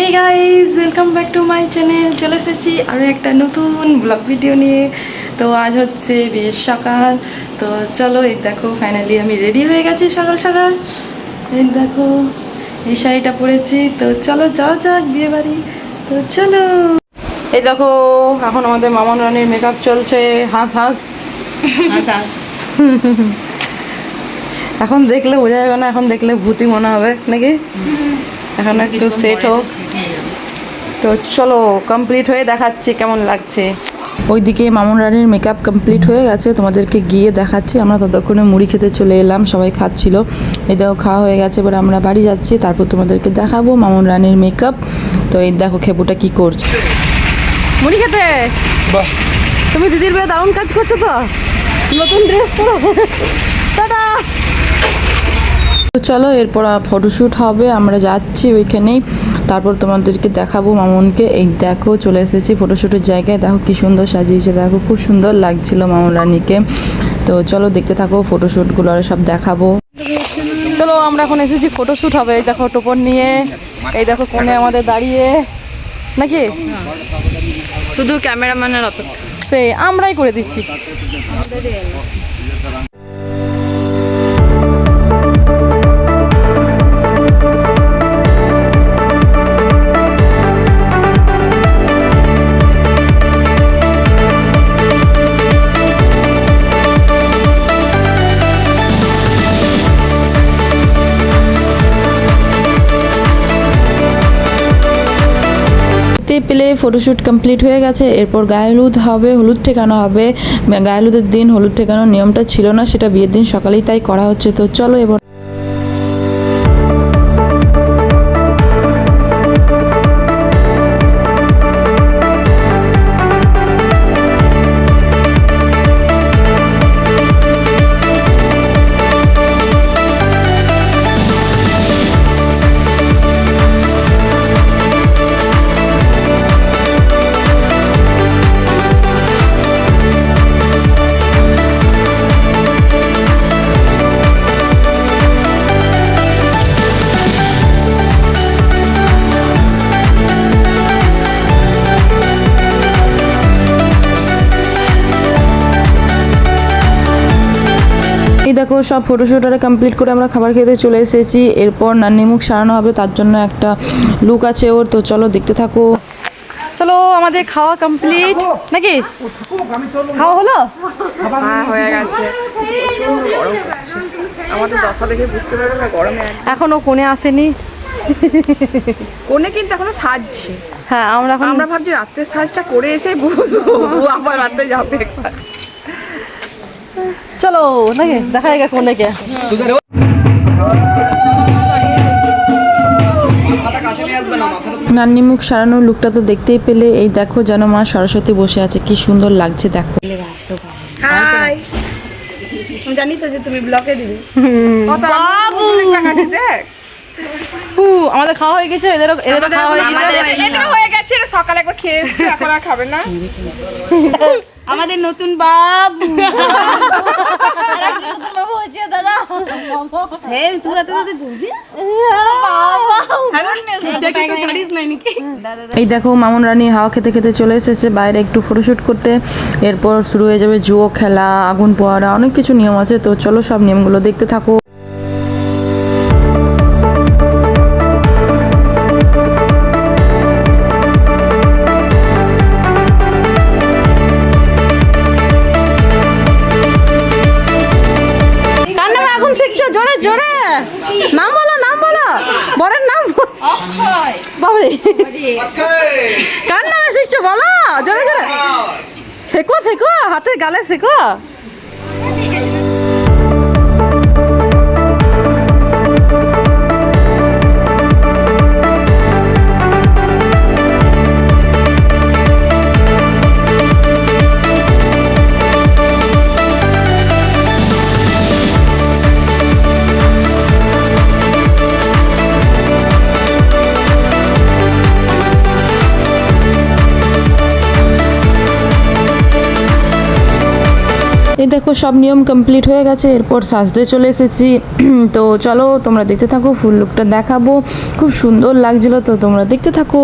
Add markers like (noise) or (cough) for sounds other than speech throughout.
Hey guys welcome back to my channel চলে এসেছি আরও একটা নতুন ব্লগ ভিডিও নিয়ে। তো আজ হচ্ছে বেশ সকাল। তো চলো এই দেখো ফাইনালি আমি রেডি হয়ে গেছি সকাল সকাল। এই দেখো এই শাড়িটা পরেছি। তো চলো যাও যাক বিয়ে বাড়ি। তো চলো। এই দেখো এখন আমাদের মামন রানীর মেকআপ চলছে। হাঁস হাঁস। (laughs) এখন দেখলে বোঝা যাবে না এখন দেখলে ভূতি মনে হবে নাকি? এখন একটু সেট হোক। তো চলো কমপ্লিট হয়ে দেখাচ্ছি কেমন লাগছে। ওইদিকে মামুন রানীর মেকআপ কমপ্লিট হয়ে গেছে তোমাদেরকে গিয়ে দেখাচ্ছি। আমরা ততক্ষণে মুড়ি খেতে চলে এলাম সবাই খাচ্ছিল। এই দেখো খাওয়া হয়ে গেছে এবার আমরা বাড়ি যাচ্ছি তারপর তোমাদেরকে দেখাবো মামুন রানীর মেকআপ তো এই দেখো খেপুটা কি করছে। মুড়ি খেতে? তুমি দিদির বিয়ে দারুণ কাজ করছ তো। নতুন ড্রেস পরো। তো চলো এরপর ফটোশ্যুট হবে আমরা যাচ্ছি ওইখানেই। তারপর তোমাদেরকে দেখাবো মামুনকে। এই দেখো চলে এসেছি ফটোশ্যুটের জায়গায়। দেখো কি সুন্দর সাজিয়েছে দেখো খুব সুন্দর লাগছিল মামুন রানীকে। তো চলো দেখতে থাকো ফটোশ্যুটগুলো আর সব দেখাবো। চলো আমরা এখন এসেছি ফটোশ্যুট হবে। এই দেখো টোপর নিয়ে। এই দেখো কোণে আমাদের দাঁড়িয়ে। নাকি? শুধু ক্যামেরাম্যানের অপেক্ষা। সেই আমরাই করে দিচ্ছি। দেখতে পেলে ফটোশ্যুট কমপ্লিট হয়ে গেছে, এরপর গায়ে হলুদ হবে, হলুদ ঠেকানো হবে, গায়ে হলুদের দিন, হলুদ ঠেকানোর নিয়মটা ছিল না, সেটা বিয়ের দিন সকালেই তাই করা হচ্ছে। তো চলো এবার এই দেখো সব ফটোশ্যুট আর কমপ্লিট করে আমরা খাবার খেতে চলে এসেছি। এরপর নান্নি মুখ সারানো হবে তার জন্য একটা লুক আছে ওর। তো চলো দেখতে থাকো। চলো আমাদের খাওয়া কমপ্লিট নাকি? খাওয়া হলো? হ্যাঁ হয়ে গেছে। আমাদের দশা দেখে বুঝতে পারবে না গরমে কোণে আসেনি। কোনে কিন্তু এখনও সাজছে। হ্যাঁ আমরা এখন আমরা ভাবছি রাত্রের সাজটা করে এসে বসবো। আবার রাতে যাবে একবার। চলো নাকি? দেখা যায় কোণে কে নান্নি মুখ সারানোর লুকটা তো দেখতেই পেলে। এই দেখো যেন মা সরস্বতী বসে আছে কি সুন্দর লাগছে দেখো। হাই জানি তো যে তুমি ব্লকে দিবে। বাবু! দেখ। হু, আমাদের খাওয়া হয়ে গেছে এদেরও এদেরও খাওয়া হয়ে গেছে। হয়ে গেছে সকালে একবার খেয়ে এসেছি এখন আর খাবে না। (laughs) আমাদের নতুন বাবু। সেম তুই এত এই দেখো মামুন রানী হাওয়া খেতে খেতে চলে এসেছে বাইরে একটু ফটোশ্যুট করতে। এরপর শুরু হয়ে যাবে জুয়ো খেলা আগুন পোয়ারা অনেক কিছু নিয়ম আছে। তো চলো সব নিয়মগুলো দেখতে থাকো। শেখো শেখো হাতে গালে শেখো দেখো, সব নিয়ম কমপ্লিট হয়ে গেছে। এরপর সাজতে চলে এসেছি। (clears throat) তো চলো, তোমরা দেখতে থাকো ফুল লুকটা দেখাবো। খুব সুন্দর লাগছিল, তো তোমরা দেখতে থাকো।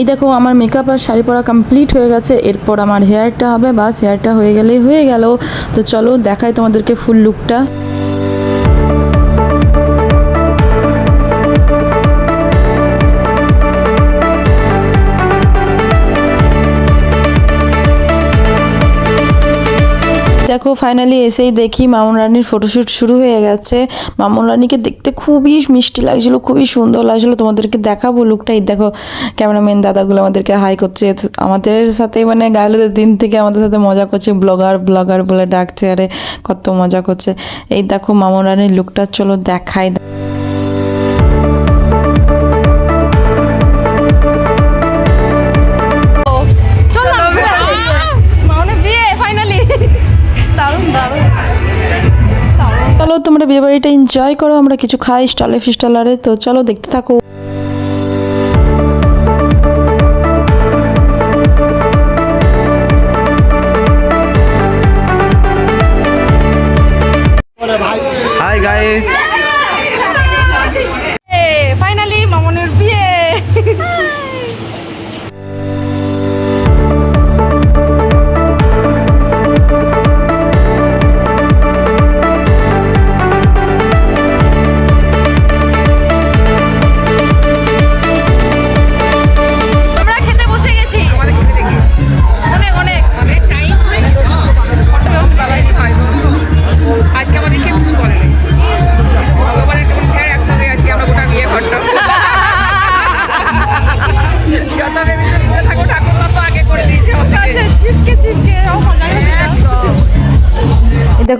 এই দেখো, আমার মেকআপ আর শাড়ি পরা কমপ্লিট হয়ে গেছে। এরপর আমার হেয়ারটা হবে, বাস হেয়ারটা হয়ে গেলেই হয়ে গেল। তো চলো, দেখাই তোমাদেরকে ফুল লুকটা দেখো ফাইনালি এসেই দেখি মামুন রানীর ফটোশ্যুট শুরু হয়ে গেছে। মামুন রানীকে দেখতে খুবই মিষ্টি লাগছিল, খুবই সুন্দর লাগছিল। তোমাদেরকে দেখাবো লুকটাই দেখো ক্যামেরাম্যান দাদাগুলো আমাদেরকে হাই করছে। আমাদের সাথে মানে গাইলোদের দিন থেকে আমাদের সাথে মজা করছে। ব্লগার ব্লগার বলে ডাকছে, আরে কত মজা করছে। এই দেখো, মামুন রানীর লুকটা চলো দেখাই। তোমরা বিয়ে বাড়িটা এনজয় করো আমরা কিছু খাই স্টলে ফিস্টলারে তো চলো দেখতে থাকো।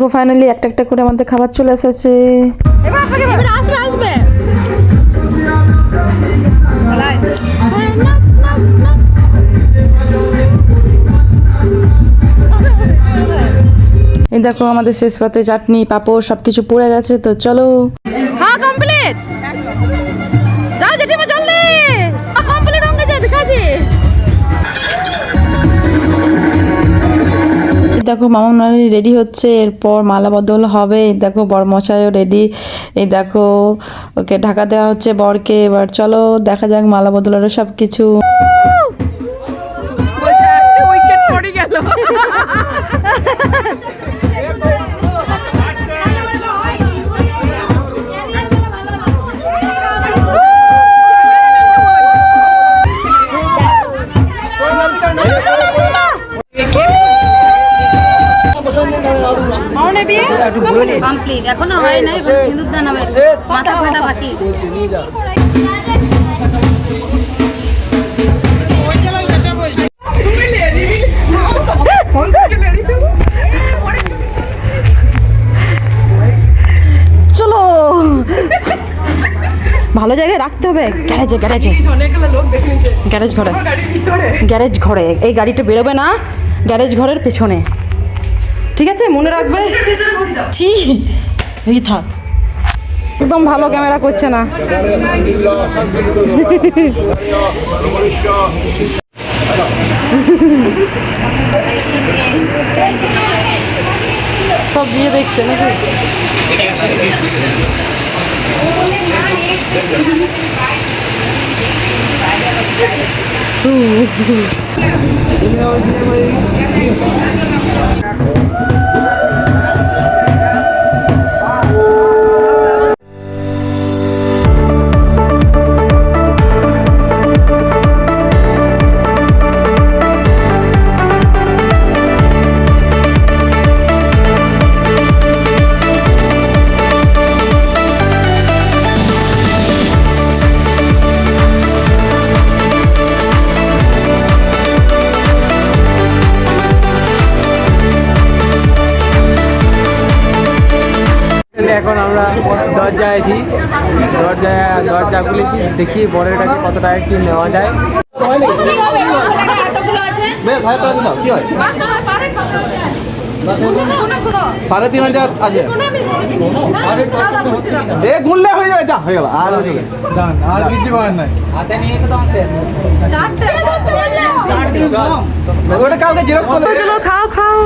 দেখো ফাইনালি একটা একটা করে আমাদের খাবার চলে এসেছে। আসবে আসবে আসবে। এই দেখো আমাদের শেষ পাতে চাটনি পাপড় সব কিছু পড়ে গেছে তো চলো। হ্যাঁ কমপ্লিট দেখো মামুন মারি রেডি হচ্ছে এরপর মালা বদল হবে। দেখো বরমশাইও রেডি এই দেখো ওকে ঢাকা দেওয়া হচ্ছে বরকে। এবার চলো দেখা যাক মালা বদল আরও সব কিছু গেল। (laughs) এখনও হয় নাই এবার সিঁদুর দান হবে মাথা ফাটা বাকি চলো। ভালো জায়গায় রাখতে হবে। গ্যারেজে গ্যারেজে। গ্যারেজ ঘরে। গ্যারেজ ঘরে। এই গাড়িটা বেরোবে না। গ্যারেজ ঘরের পেছনে। ঠিক আছে? মনে রাখবে? ছি। এই থাক। একদম ভালো ক্যামেরা করছে না। সব বিয়ে দেখছে নাকি? এখন আমরা দরজায় আছি। দরজায় দরজা খুলেছি দেখি বরের কাছে কত টাকা কি নেওয়া যায়। সাড়ে তিন হাজার আছে। এ গুনলে হয়ে যাবে যা হয়ে গেল। আর আর কিছু পাওয়ার নাই। ওটা কালকে জেরক্স করলে চলো খাও খাও।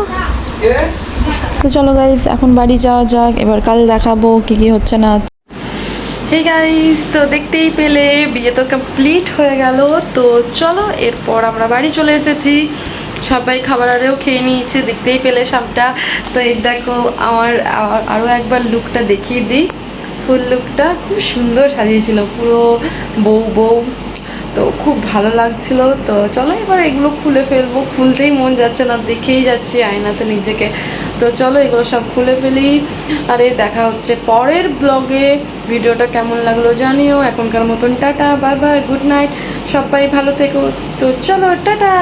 তো চলো গাইজ এখন বাড়ি যাওয়া যাক। এবার কাল দেখাবো কি কি হচ্ছে না হে গাইস তো দেখতেই পেলে, বিয়ে তো কমপ্লিট হয়ে গেল। তো চলো, এরপর আমরা বাড়ি চলে এসেছি। সবাই খাবার আরেও খেয়ে নিয়েছে, দেখতেই পেলে সবটা। তো এই দেখো, আমার আরও একবার লুকটা দেখিয়ে দিই। ফুল লুকটা খুব সুন্দর সাজিয়েছিল, পুরো বউ বউ তো খুব ভালো লাগছিল। তো চলো এবার এগুলো খুলে ফেলব। খুলতেই মন যাচ্ছে না, দেখেই যাচ্ছি আয়নাতে নিজেকে। তো চলো এগুলো সব খুলে ফেলি। আরে দেখা হচ্ছে পরের ব্লগে। ভিডিওটা কেমন লাগল জানিও। এখনকার মতন tata, bye bye, good night. সবাই ভালো থেকো। তো চলো, টাটা।